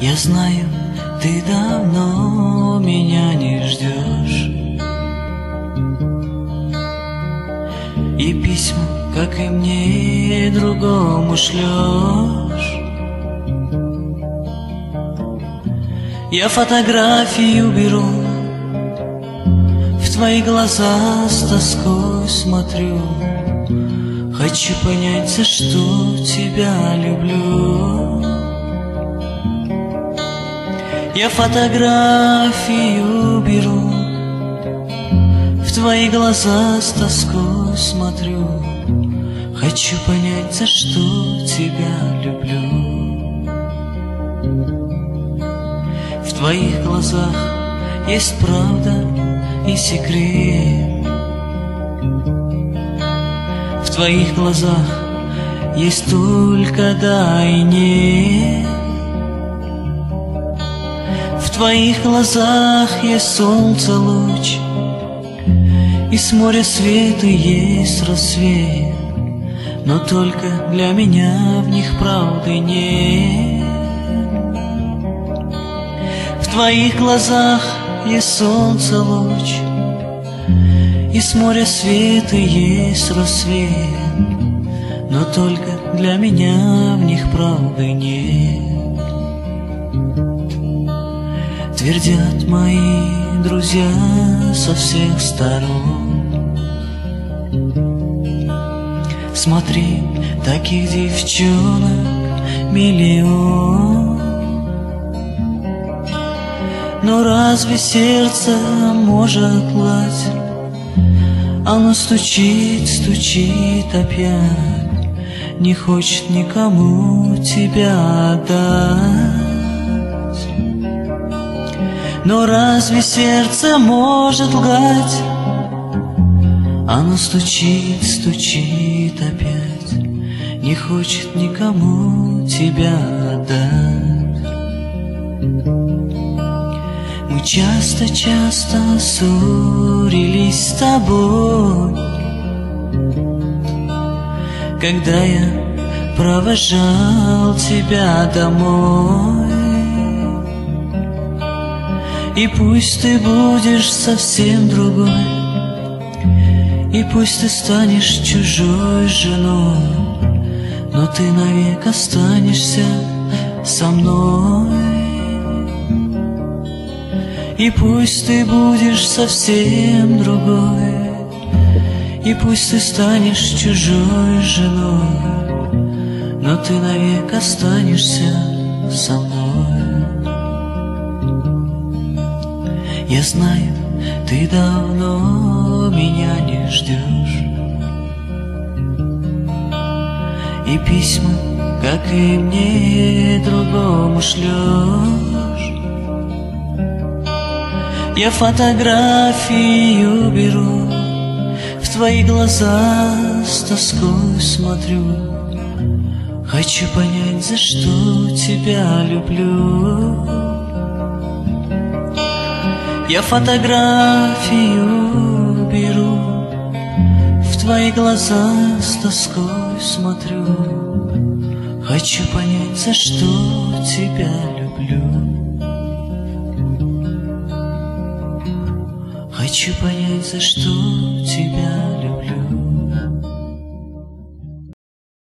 Я знаю, ты давно меня не ждешь. И письма, как и мне, другому шлешь. Я фотографию беру В твои глаза с тоской смотрю. Хочу понять, за что тебя люблю Я фотографию беру В твои глаза с тоской смотрю. Хочу понять, за что тебя люблю. В твоих глазах есть правда и секрет. В твоих глазах есть только да и нет. Твоих глазах есть солнце луч, И с моря света есть рассвет, Но только для меня в них правды нет. В твоих глазах есть солнце луч, и с моря света есть рассвет. Но только для меня в них правды нет Твердят мои друзья со всех сторон. Смотри, таких девчонок миллион. Но разве сердце может лать оно стучит, стучит опять, Не хочет никому тебя отдать. Но разве сердце может лгать? Оно стучит, стучит опять, Не хочет никому тебя отдать. Мы часто-часто ссорились с тобой Когда я провожал тебя домой И пусть ты будешь совсем другой. И пусть ты станешь чужой женой. Но ты навек останешься со мной. И пусть ты будешь совсем другой, И пусть ты станешь чужой женой, Но ты навек останешься со мной. Я знаю, ты давно меня не ждешь, И письма, как и мне, другому шлешь. Я фотографию беру, В твои глаза с тоской смотрю. Хочу понять, за что тебя люблю. Я фотографию беру, В твои глаза с тоской смотрю. Хочу понять, за что тебя люблю. Хочу понять, за что тебя